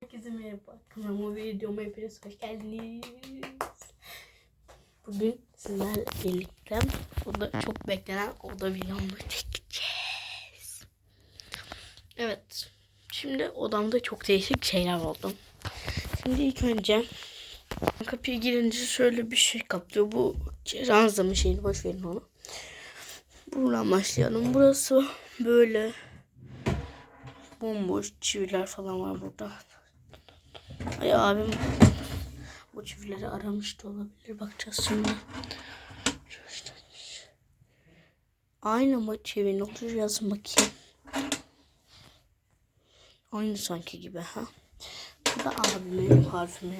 Herkese merhaba. Kanalıma ve videoma hepiniz hoş geldiniz. Bugün sizlerle birlikte oda çok beklenen oda vlogu çekeceğiz. Evet. Şimdi odamda çok değişik şeyler oldu. Şimdi ilk önce kapıya girince şöyle bir şey kaplıyor. Bu ranzamın şeyini boş verin onu. Buradan başlayalım. Burası böyle bomboş çiviler falan var burada. Ay abim bu çivileri aramış da olabilir. Bakacağız şimdi. Aynı mı çivi ne olur yazın bakayım. Aynı sanki gibi ha. Bu da abimin parfümü.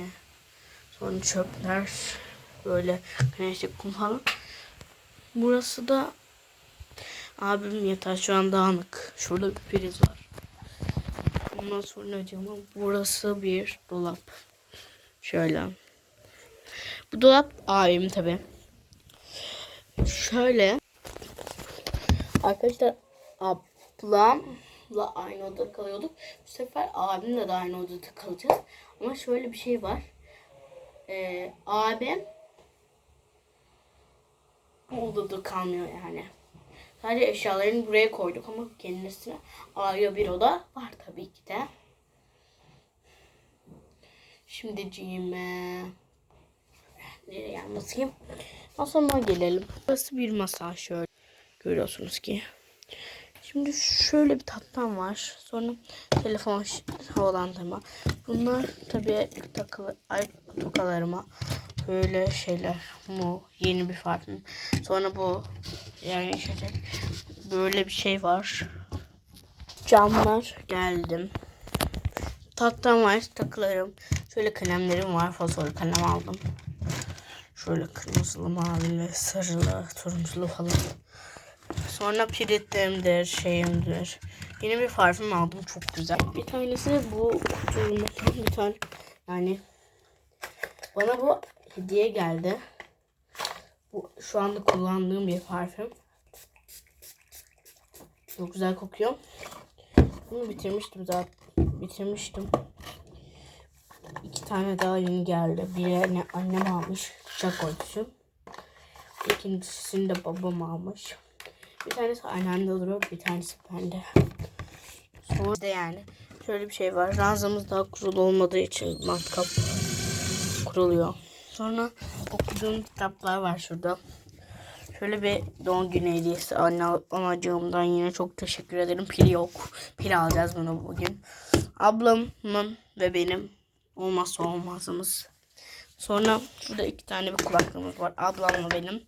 Sonra çöpler. Böyle güneşlik kum falan. Burası da abim yatağı şu an dağınık. Şurada bir priz var. Ondan sonra camı burası bir dolap. Şöyle. Bu dolap abim tabi. Şöyle. Arkadaşlar ablamla aynı odada kalıyorduk. Bu sefer abimle de aynı odada kalacağız. Ama şöyle bir şey var. Ee, abim bu odada kalmıyor yani. Sadece eşyalarını buraya koyduk ama kendisine ayrı bir oda var tabii ki de. Şimdi cime nereye anlatayım? Masama gelelim. Burası bir masa şöyle görüyorsunuz ki. Şimdi şöyle bir tatlam var. Sonra telefon havalandırma. Bunlar tabii takılı ay tokalarıma böyle şeyler. Bu yeni bir parfüm. Sonra bu yani şöyle böyle bir şey var. Camlar geldim. Tattam var takılarım. Şöyle kalemlerim var. Fosfor kalem aldım. Şöyle kırmızılı, mavili, sarılı, turunculu falan. Sonra piritlerimdir, şeyimdir. Yeni bir parfüm aldım. Çok güzel. Bir tanesi bu kutumuzdan bir tane yani bana bu hediye geldi. Bu şu anda kullandığım bir parfüm. Çok güzel kokuyor. Bunu bitirmiştim zaten. Bitirmiştim. İki tane daha yeni geldi. Birini annem almış. Çiçek koydusu. İkincisini de babam almış. Bir tanesi annemde duruyor. Bir tanesi bende. Sonra da yani şöyle bir şey var. Ranzamız daha kurulu olmadığı için matkap kuruluyor. Sonra okuduğum kitaplar var şurada. Şöyle bir doğum günü hediyesi anne anacığımdan yine çok teşekkür ederim. Pil yok. Pil alacağız bunu bugün. Ablamın ve benim olmazsa olmazımız. Sonra şurada iki tane bir kulaklığımız var. Ablamla benim.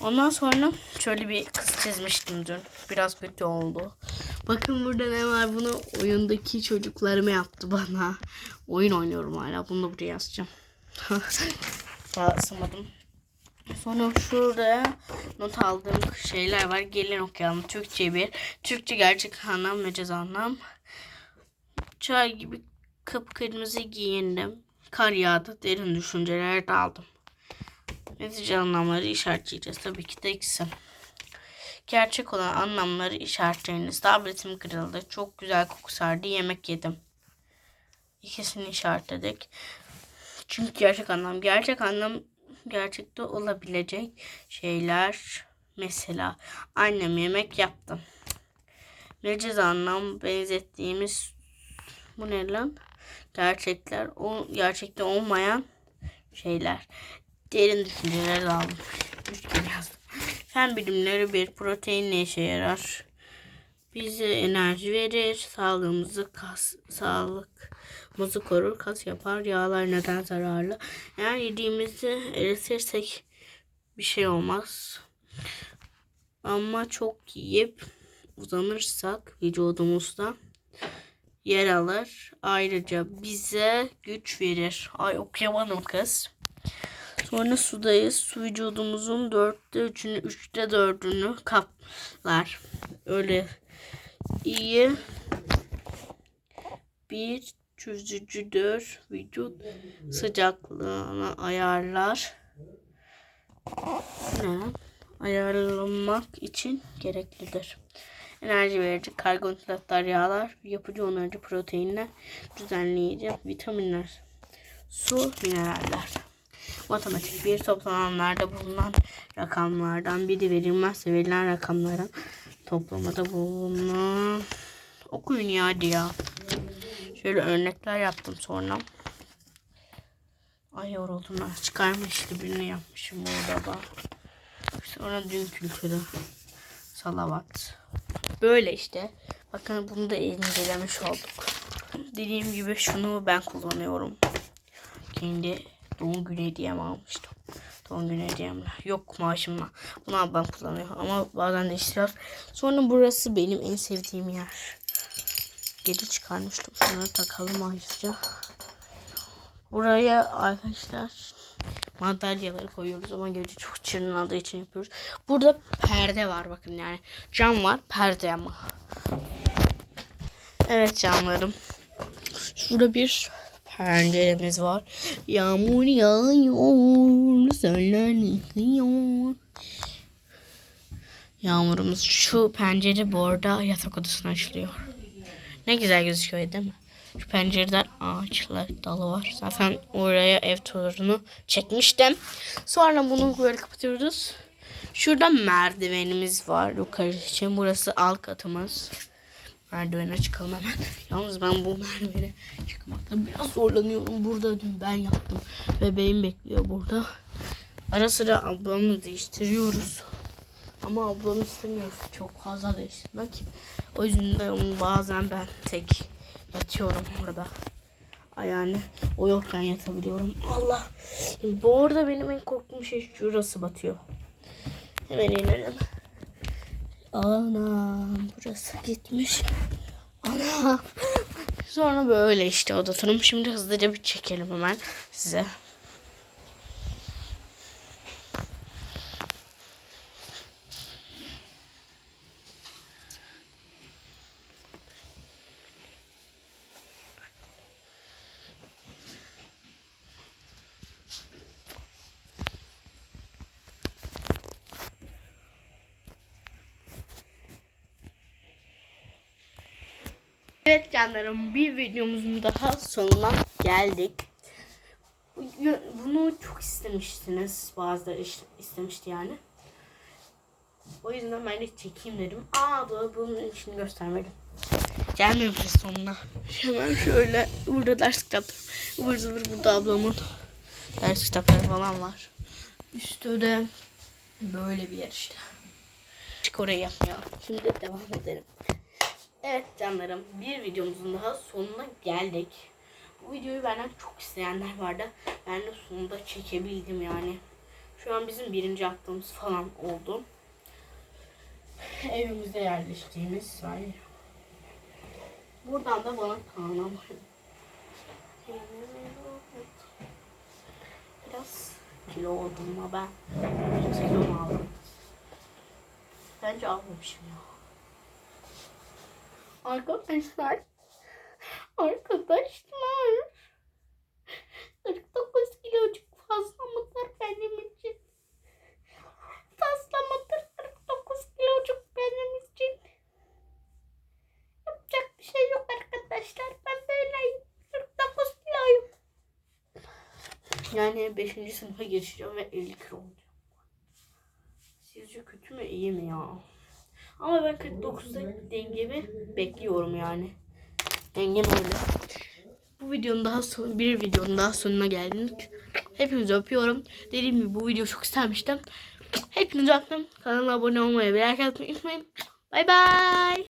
Ondan sonra şöyle bir kız çizmiştim dün. Biraz kötü oldu. Bakın burada ne var? Bunu oyundaki çocuklarıma yaptı bana. Oyun oynuyorum hala. Bunu da buraya yazacağım. Daha ısınmadım. Sonra şurada not aldığım şeyler var. Gelin okuyalım. Türkçe bir. Türkçe gerçek anlam, mecaz anlam. Çay gibi kıpkırmızı giyindim. Kar yağdı. Derin düşünceler daldım. Netice anlamları işaretleyeceğiz. Tabii ki de ikisi. Gerçek olan anlamları işaretleyiniz. Tabletim kırıldı. Çok güzel koku sardı. Yemek yedim. İkisini işaretledik. Çünkü gerçek anlam. Gerçek anlam gerçekte olabilecek şeyler. Mesela annem yemek yaptım. Mecaz anlam benzettiğimiz bu ne lan? Gerçekler, o gerçekte olmayan şeyler. Derin düşünceler aldım. Fen bilimleri bir protein ne işe yarar? Bize enerji verir, sağlığımızı kas, sağlığımızı korur, kas yapar, yağlar neden zararlı? Eğer yediğimizi eritirsek bir şey olmaz. Ama çok yiyip uzanırsak vücudumuzda yer alır. Ayrıca bize güç verir. Ay okuyamadım kız. Sonra sudayız. Su vücudumuzun dörtte üçünü, üçte dördünü kaplar. Öyle iyi bir çözücüdür. Vücut sıcaklığını ayarlar. Ne? Ayarlamak için gereklidir. enerji verici karbonhidratlar, yağlar, yapıcı onarıcı proteinler, düzenleyici vitaminler, su, mineraller. Matematik bir toplananlarda bulunan rakamlardan biri verilmezse verilen rakamların toplamada bulunan okuyun ya ya. Şöyle örnekler yaptım sonra. Ay yoruldum ben. Çıkarmıştı birini yapmışım burada da. Sonra dün kültürü. Salavat. Böyle işte. Bakın bunu da incelemiş olduk. Dediğim gibi şunu ben kullanıyorum. Kendi doğum günü hediyem almıştım. Doğum günü hediyemle. Yok maaşımla. Bunu ablam kullanıyor. Ama bazen değiştiriyoruz. Sonra burası benim en sevdiğim yer. Geri çıkarmıştım. Şunları takalım ayrıca. Buraya arkadaşlar madalyaları koyuyoruz ama gece çok çırpınadığı için yapıyoruz. Burada perde var bakın yani. Cam var perde ama. Evet canlarım. Şurada bir penceremiz var. Yağmur yağıyor. Söyler yıkıyor. Yağmurumuz şu pencere bu arada yatak odasına açılıyor. Ne güzel gözüküyor değil mi? Şu pencereden ağaçlar dalı var. Zaten oraya ev turunu çekmiştim. Sonra bunu böyle kapatıyoruz. Şurada merdivenimiz var yukarı için. Burası alt katımız. Merdivene çıkalım hemen. Yalnız ben bu merdivene çıkmakta biraz zorlanıyorum. Burada dün ben yaptım. Bebeğim bekliyor burada. Ara sıra ablamla değiştiriyoruz. Ama ablam istemiyor çok fazla değiştirmek. O yüzden bazen ben tek yatıyorum. Ay Yani o yokken yatabiliyorum. Allah. Bu arada benim en korktuğum şey şurası batıyor. Hemen inelim. Anam burası gitmiş. Anam. Sonra böyle işte oda turum. Şimdi hızlıca bir çekelim hemen size. Evet canlarım bir videomuzun daha sonuna geldik. Bunu çok istemiştiniz. Bazıları is- istemişti yani. O yüzden ben de çekeyim dedim. Aa bu bunun için göstermedim. Gelmemiş sonuna. Hemen şöyle burada ders kitapları. Ivır zıvır burada ablamın ders kitapları falan var. Üstü de böyle bir yer işte. Çık oraya yapmayalım. Şimdi devam edelim. Evet canlarım bir videomuzun daha sonuna geldik. Bu videoyu benden çok isteyenler vardı. Ben de sonunda çekebildim yani. Şu an bizim birinci haftamız falan oldu. Evimizde yerleştiğimiz yani. Buradan da bana kanal. Biraz kilo oldum ama ben. Biraz kilo mu aldım? Bence almamışım ya. Arkadaşlar. Arkadaşlar. 49 kilocuk fazla mıdır benim için? Fazla mıdır 49 kilocuk benim için? Yapacak bir şey yok arkadaşlar. Ben böyleyim. 49 kiloyum. Yani 5. sınıfa geçeceğim ve 50 kilo olacağım. Sizce kötü mü iyi mi ya? Ama ben 49'da dengemi bekliyorum yani. Dengem öyle. Bu videonun daha son, bir videonun daha sonuna geldik. Hepinizi öpüyorum. Dediğim gibi bu videoyu çok istemiştim. Hepinizi öptüm. Kanala abone olmayı ve atmayı unutmayın. Bay bay.